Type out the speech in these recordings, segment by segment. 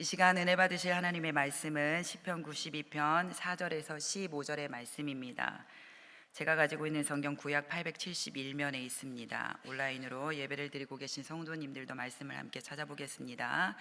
이 시간 은혜 받으실 하나님의 말씀은 시편 92편 4절에서 15절의 말씀입니다. 제가 가지고 있는 성경 구약 871면에 있습니다. 온라인으로 예배를 드리고 계신 성도님들도 말씀을 함께 찾아보겠습니다.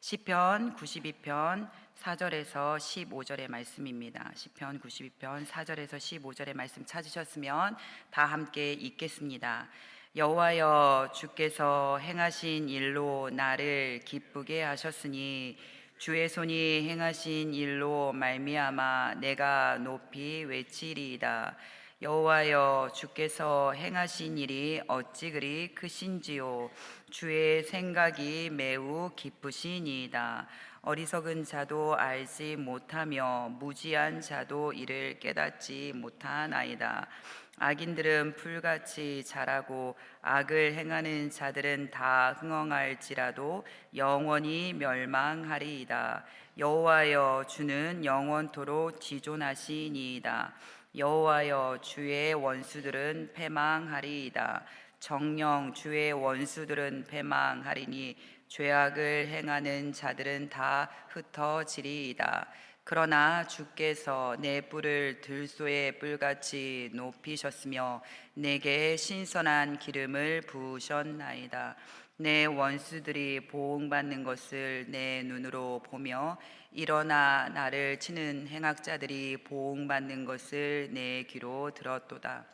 시편 92편 4절에서 15절의 말씀입니다. 시편 92편 4절에서 15절의 말씀 찾으셨으면 다 함께 읽겠습니다. 여호와여 주께서 행하신 일로 나를 기쁘게 하셨으니 주의 손이 행하신 일로 말미암아 내가 높이 외치리이다. 여호와여 주께서 행하신 일이 어찌 그리 크신지요? 주의 생각이 매우 깊으시니이다. 어리석은 자도 알지 못하며 무지한 자도 이를 깨닫지 못하나이다 악인들은 풀같이 자라고 악을 행하는 자들은 다 흥엉할지라도 영원히 멸망하리이다 여호와여 주는 영원토록 지존하시니이다 여호와여 주의 원수들은 패망하리이다. 정령 주의 원수들은 패망하리니 죄악을 행하는 자들은 다 흩어지리이다. 그러나 주께서 내 뿔을 들소의 뿔같이 높이셨으며 내게 신선한 기름을 부으셨나이다. 내 원수들이 보응받는 것을 내 눈으로 보며 일어나 나를 치는 행악자들이 보응받는 것을 내 귀로 들었도다.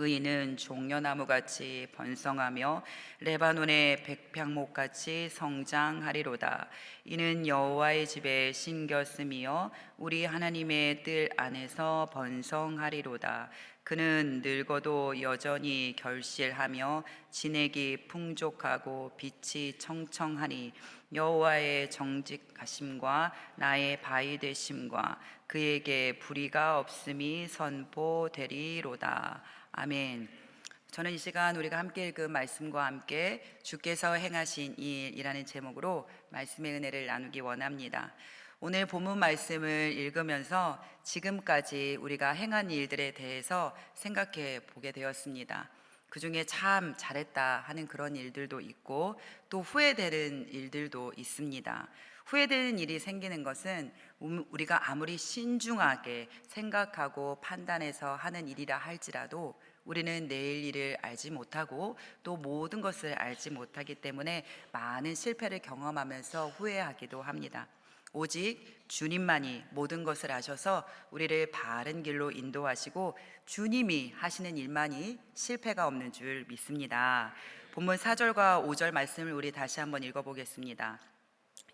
의인은 종려나무 같이 번성하며 레바논의 백향목 같이 성장하리로다. 이는 여호와의 집에 신겼음이요 우리 하나님의 뜰 안에서 번성하리로다. 그는 늙어도 여전히 결실하며 진액이 풍족하고 빛이 청청하니 여호와의 정직하심과 나의 바위 되심과 그에게 불의가 없음이 선포되리로다. 아멘. 저는 이 시간 우리가 함께 읽은 말씀과 함께 주께서 행하신 일이라는 제목으로 말씀의 은혜를 나누기 원합니다. 오늘 본문 말씀을 읽으면서 지금까지 우리가 행한 일들에 대해서 생각해 보게 되었습니다. 그 중에 참 잘했다 하는 그런 일들도 있고 또 후회되는 일들도 있습니다. 후회되는 일이 생기는 것은 음, 우리가 아무리 신중하게 생각하고 판단해서 하는 일이라 할지라도 우리는 내일 일을 알지 못하고 또 모든 것을 알지 못하기 때문에 많은 실패를 경험하면서 후회하기도 합니다. 오직 주님만이 모든 것을 아셔서 우리를 바른 길로 인도하시고 주님이 하시는 일만이 실패가 없는 줄 믿습니다. 본문 4절과 5절 말씀을 우리 다시 한번 읽어보겠습니다.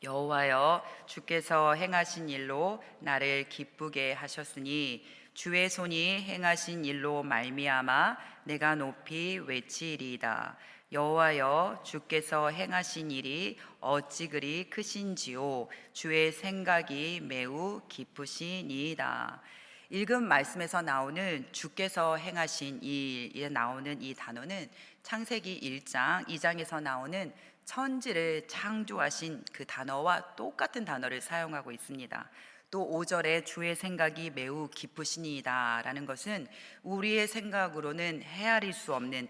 여호와여 주께서 행하신 일로 나를 기쁘게 하셨으니 주의 손이 행하신 일로 말미암아 내가 높이 외치리이다. 여호와여 주께서 행하신 일이 어찌 그리 크신지요 주의 생각이 매우 깊으시니이다. 읽은 말씀에서 나오는 주께서 행하신 일에 나오는 이 단어는 창세기 1장 2장에서 나오는 천지를 창조하신 그 단어와 똑같은 단어를 사용하고 있습니다. 또 5절에 주의 생각이 매우 깊으시니이다 라는 것은 우리의 생각으로는 헤아릴 수 없는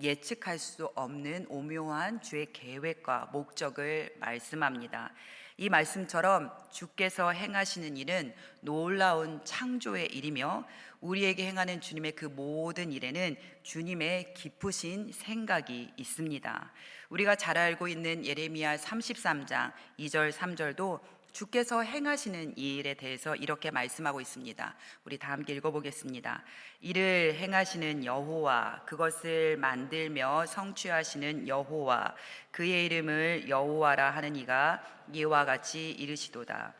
예측할 수 없는 오묘한 주의 계획과 목적을 말씀합니다. 이 말씀처럼 주께서 행하시는 일은 놀라운 창조의 일이며 우리에게 행하는 주님의 그 모든 일에는 주님의 깊으신 생각이 있습니다. 우리가 잘 알고 있는 예레미야 33장 2절 3절도 주께서 행하시는 이 일에 대해서 이렇게 말씀하고 있습니다. 우리 다 함께 읽어보겠습니다. 이를 행하시는 여호와, 그것을 만들며 성취하시는 여호와, 그의 이름을 여호와라 하는 이가 이와 같이 이르시도다.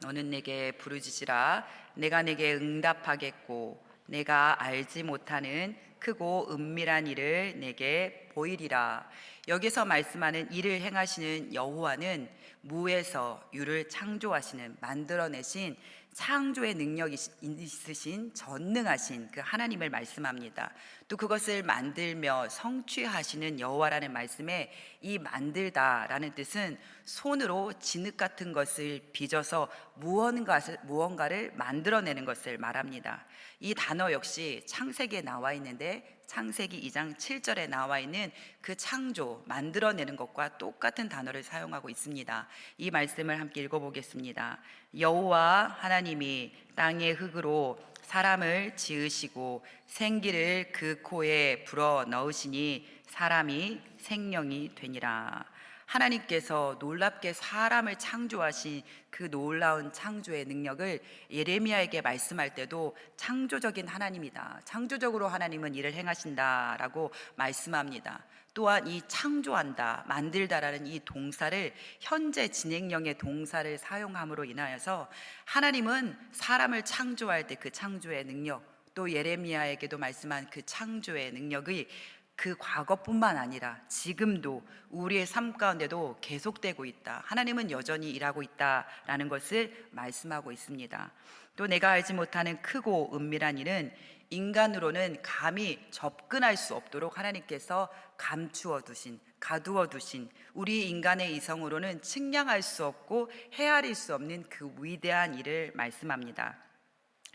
너는 내게 부르짖으라. 내가 내게 응답하겠고, 내가 알지 못하는 크고 은밀한 일을 내게 보이리라. 여기서 말씀하는 일을 행하시는 여호와는 무에서 유를 창조하시는 만들어내신 창조의 능력이 있으신 전능하신 그 하나님을 말씀합니다. 또 그것을 만들며 성취하시는 여호와라는 말씀에 이 만들다라는 뜻은 손으로 진흙 같은 것을 빚어서 무언가를, 무언가를 만들어내는 것을 말합니다. 이 단어 역시 창세기에 나와 있는데 창세기 2장 7절에 나와 있는 그 창조, 만들어내는 것과 똑같은 단어를 사용하고 있습니다. 이 말씀을 함께 읽어보겠습니다. 여호와 하나님이 땅의 흙으로 사람을 지으시고 생기를 그 코에 불어 넣으시니 사람이 생명이 되니라. 하나님께서 놀랍게 사람을 창조하신 그 놀라운 창조의 능력을 예레미야에게 말씀할 때도 창조적인 하나님이다. 창조적으로 하나님은 일을 행하신다라고 말씀합니다. 또한 이 창조한다, 만들다라는 이 동사를 현재 진행형의 동사를 사용함으로 인하여서 하나님은 사람을 창조할 때 그 창조의 능력, 또 예레미야에게도 말씀한 그 창조의 능력이 그 과거뿐만 아니라 지금도 우리의 삶 가운데도 계속되고 있다. 하나님은 여전히 일하고 있다라는 것을 말씀하고 있습니다. 또 내가 알지 못하는 크고 은밀한 일은 인간으로는 감히 접근할 수 없도록 하나님께서 감추어 두신 가두어 두신 우리 인간의 이성으로는 측량할 수 없고 헤아릴 수 없는 그 위대한 일을 말씀합니다.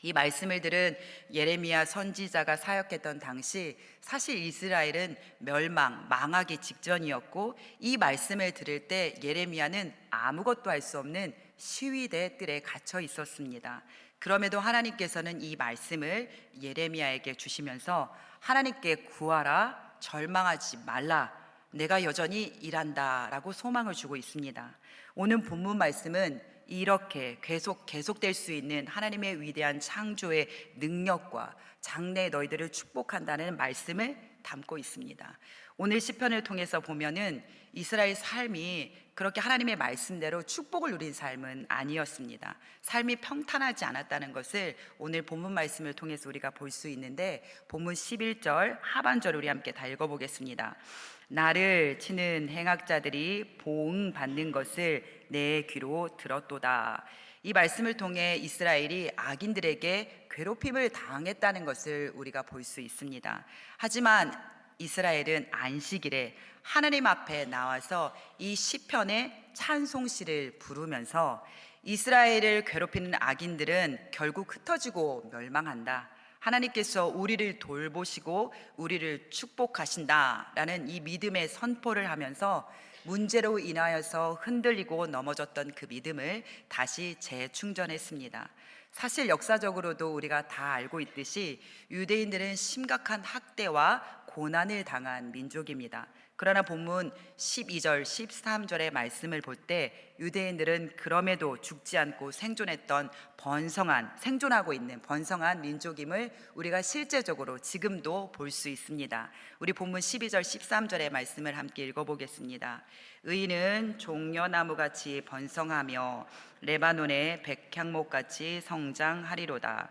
이 말씀을 들은 예레미야 선지자가 사역했던 당시 사실 이스라엘은 멸망, 망하기 직전이었고 이 말씀을 들을 때 예레미야는 아무것도 할 수 없는 시위대 뜰에 갇혀 있었습니다. 그럼에도 하나님께서는 이 말씀을 예레미야에게 주시면서 하나님께 구하라, 절망하지 말라, 내가 여전히 일한다라고 소망을 주고 있습니다. 오늘 본문 말씀은 이렇게 계속 계속될 수 있는 하나님의 위대한 창조의 능력과 장래 너희들을 축복한다는 말씀을 담고 있습니다. 오늘 시편을 통해서 보면은 이스라엘 삶이 그렇게 하나님의 말씀대로 축복을 누린 삶은 아니었습니다. 삶이 평탄하지 않았다는 것을 오늘 본문 말씀을 통해서 우리가 볼 수 있는데 본문 11절 하반절 우리 함께 다 읽어 보겠습니다. 나를 치는 행악자들이 보응 받는 것을 내 귀로 들었도다. 이 말씀을 통해 이스라엘이 악인들에게 괴롭힘을 당했다는 것을 우리가 볼 수 있습니다. 하지만 이스라엘은 안식일에 하나님 앞에 나와서 이 시편의 찬송시를 부르면서 이스라엘을 괴롭히는 악인들은 결국 흩어지고 멸망한다. 하나님께서 우리를 돌보시고 우리를 축복하신다라는 이 믿음의 선포를 하면서 문제로 인하여서 흔들리고 넘어졌던 그 믿음을 다시 재충전했습니다. 사실 역사적으로도 우리가 다 알고 있듯이 유대인들은 심각한 학대와 고난을 당한 민족입니다. 그러나 본문 12절, 13절의 말씀을 볼 때 유대인들은 그럼에도 죽지 않고 생존했던 번성한, 생존하고 있는 번성한 민족임을 우리가 실제적으로 지금도 볼 수 있습니다. 우리 본문 12절, 13절의 말씀을 함께 읽어 보겠습니다. 의인은 종려나무 같이 번성하며 레바논의 백향목 같이 성장하리로다.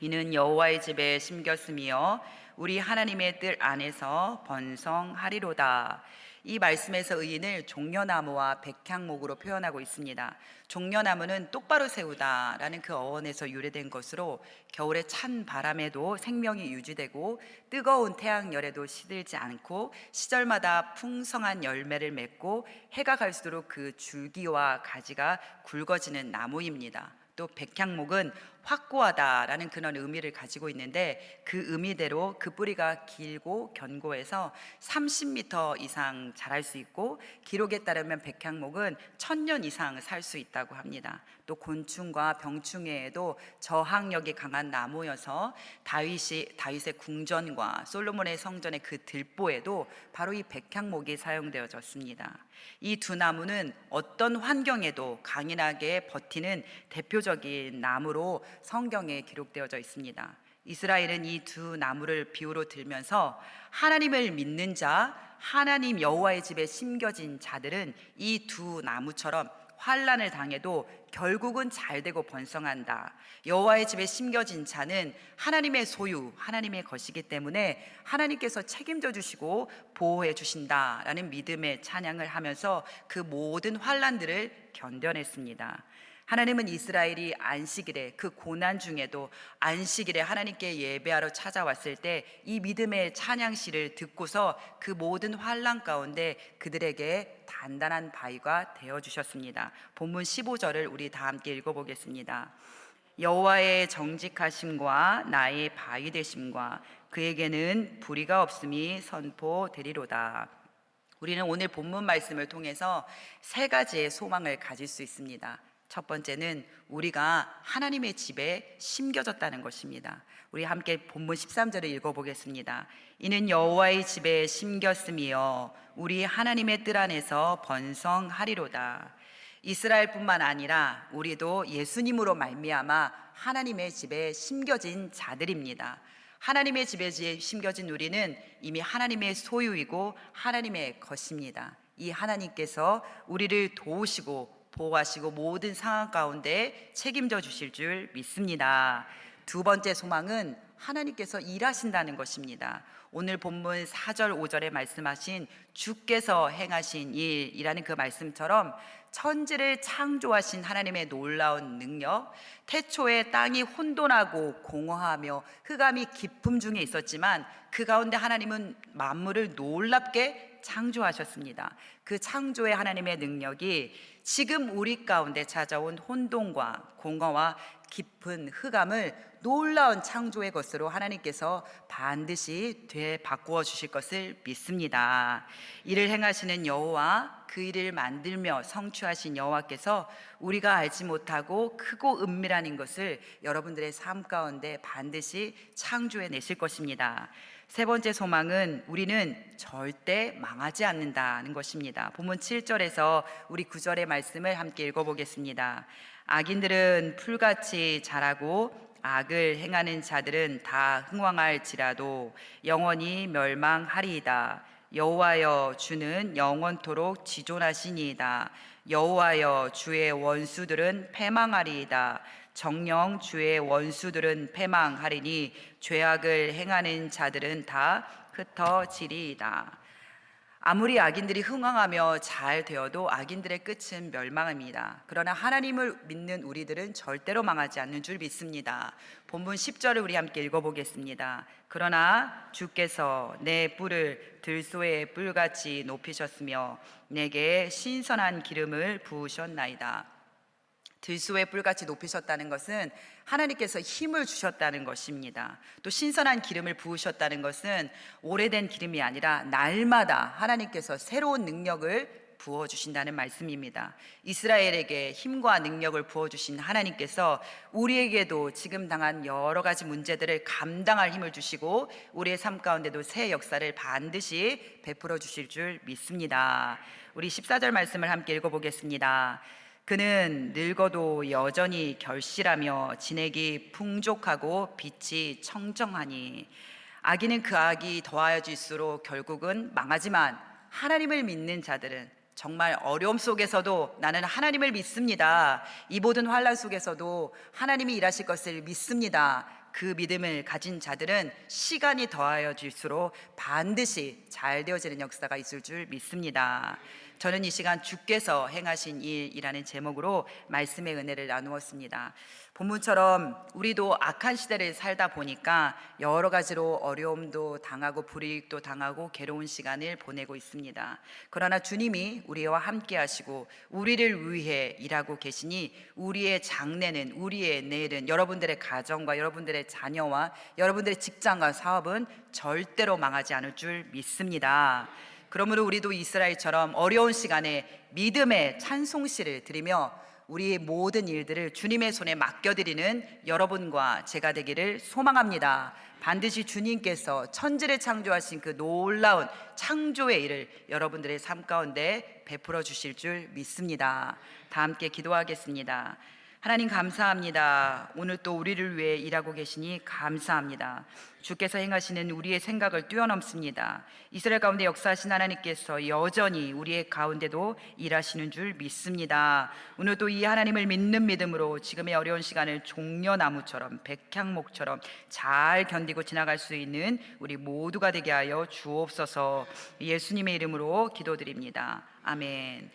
이는 여호와의 집에 심겼으며 우리 하나님의 뜰 안에서 번성하리로다. 이 말씀에서 의인을 종려나무와 백향목으로 표현하고 있습니다. 종려나무는 똑바로 세우다라는 그 어원에서 유래된 것으로 겨울에 찬 바람에도 생명이 유지되고 뜨거운 태양열에도 시들지 않고 시절마다 풍성한 열매를 맺고 해가 갈수록 그 줄기와 가지가 굵어지는 나무입니다. 또 백향목은 확고하다라는 그런 의미를 가지고 있는데 그 의미대로 그 뿌리가 길고 견고해서 30m 이상 자랄 수 있고 기록에 따르면 백향목은 천년 이상 살 수 있다고 합니다. 또 곤충과 병충해에도 저항력이 강한 나무여서 다윗이 다윗의 궁전과 솔로몬의 성전의 그 들보에도 바로 이 백향목이 사용되어졌습니다. 이 두 나무는 어떤 환경에도 강인하게 버티는 대표적인 나무로 성경에 기록되어져 있습니다. 이스라엘은 이 두 나무를 비유로 들면서 하나님을 믿는 자, 하나님 여호와의 집에 심겨진 자들은 이 두 나무처럼 환란을 당해도 결국은 잘 되고 번성한다. 여호와의 집에 심겨진 자는 하나님의 소유, 하나님의 것이기 때문에 하나님께서 책임져 주시고 보호해 주신다라는 믿음의 찬양을 하면서 그 모든 환란들을 견뎌냈습니다. 하나님은 이스라엘이 안식일에 그 고난 중에도 안식일에 하나님께 예배하러 찾아왔을 때 이 믿음의 찬양시를 듣고서 그 모든 환란 가운데 그들에게 단단한 바위가 되어 주셨습니다. 본문 15절을 우리 다 함께 읽어 보겠습니다. 여호와의 정직하심과 나의 바위 되심과 그에게는 불의가 없음이 선포되리로다. 우리는 오늘 본문 말씀을 통해서 세 가지의 소망을 가질 수 있습니다. 첫 번째는 우리가 하나님의 집에 심겨졌다는 것입니다. 우리 함께 본문 13절을 읽어보겠습니다. 이는 여호와의 집에 심겼음이여 우리 하나님의 뜰 안에서 번성하리로다. 이스라엘뿐만 아니라 우리도 예수님으로 말미암아 하나님의 집에 심겨진 자들입니다. 하나님의 집에 심겨진 우리는 이미 하나님의 소유이고 하나님의 것입니다. 이 하나님께서 우리를 도우시고 보호하시고 모든 상황 가운데 책임져 주실 줄 믿습니다. 두 번째 소망은 하나님께서 일하신다는 것입니다. 오늘 본문 4절 5절에 말씀하신 주께서 행하신 일이라는 그 말씀처럼 천지를 창조하신 하나님의 놀라운 능력, 태초에 땅이 혼돈하고 공허하며 흑암이 깊음 중에 있었지만 그 가운데 하나님은 만물을 놀랍게 창조하셨습니다. 그 창조의 하나님의 능력이 지금 우리 가운데 찾아온 혼돈과 공허와 깊은 흑암을 놀라운 창조의 것으로 하나님께서 반드시 되 바꾸어 주실 것을 믿습니다. 이를 행하시는 여호와 그 일을 만들며 성취하신 여호와께서 우리가 알지 못하고 크고 은밀한 것을 여러분들의 삶 가운데 반드시 창조해 내실 것입니다. 세 번째 소망은 우리는 절대 망하지 않는다는 것입니다. 본문 7절에서 우리 9절의 말씀을 함께 읽어보겠습니다. 악인들은 풀같이 자라고 악을 행하는 자들은 다 흥왕할지라도 영원히 멸망하리이다. 여호와여 주는 영원토록 지존하시니이다. 여호와여 주의 원수들은 패망하리이다. 정령 주의 원수들은 패망하리니 죄악을 행하는 자들은 다 흩어지리이다. 아무리 악인들이 흥왕하며 잘 되어도 악인들의 끝은 멸망입니다. 그러나 하나님을 믿는 우리들은 절대로 망하지 않는 줄 믿습니다. 본문 10절을 우리 함께 읽어보겠습니다. 그러나 주께서 내 뿔을 들소의 뿔같이 높이셨으며 내게 신선한 기름을 부으셨나이다. 들소의 뿔같이 높이셨다는 것은 하나님께서 힘을 주셨다는 것입니다. 또 신선한 기름을 부으셨다는 것은 오래된 기름이 아니라 날마다 하나님께서 새로운 능력을 부어 주신다는 말씀입니다. 이스라엘에게 힘과 능력을 부어 주신 하나님께서 우리에게도 지금 당한 여러 가지 문제들을 감당할 힘을 주시고 우리의 삶 가운데도 새 역사를 반드시 베풀어 주실 줄 믿습니다. 우리 14절 말씀을 함께 읽어 보겠습니다. 그는 늙어도 여전히 결실하며 진액이 풍족하고 빛이 청정하니 악인은 그 악이 더하여질수록 결국은 망하지만 하나님을 믿는 자들은 정말 어려움 속에서도 나는 하나님을 믿습니다. 이 모든 환란 속에서도 하나님이 일하실 것을 믿습니다. 그 믿음을 가진 자들은 시간이 더하여질수록 반드시 잘 되어지는 역사가 있을 줄 믿습니다. 저는 이 시간 주께서 행하신 일이라는 제목으로 말씀의 은혜를 나누었습니다. 본문처럼 우리도 악한 시대를 살다 보니까 여러 가지로 어려움도 당하고 불이익도 당하고 괴로운 시간을 보내고 있습니다. 그러나 주님이 우리와 함께 하시고 우리를 위해 일하고 계시니 우리의 장래는 우리의 내일은 여러분들의 가정과 여러분들의 자녀와 여러분들의 직장과 사업은 절대로 망하지 않을 줄 믿습니다. 그러므로 우리도 이스라엘처럼 어려운 시간에 믿음의 찬송시를 드리며 우리의 모든 일들을 주님의 손에 맡겨드리는 여러분과 제가 되기를 소망합니다. 반드시 주님께서 천지를 창조하신 그 놀라운 창조의 일을 여러분들의 삶 가운데 베풀어 주실 줄 믿습니다. 다 함께 기도하겠습니다. 하나님 감사합니다. 오늘 또 우리를 위해 일하고 계시니 감사합니다. 주께서 행하시는 우리의 생각을 뛰어넘습니다. 이스라엘 가운데 역사하신 하나님께서 여전히 우리의 가운데도 일하시는 줄 믿습니다. 오늘 또 이 하나님을 믿는 믿음으로 지금의 어려운 시간을 종려나무처럼 백향목처럼 잘 견디고 지나갈 수 있는 우리 모두가 되게 하여 주옵소서 예수님의 이름으로 기도드립니다. 아멘.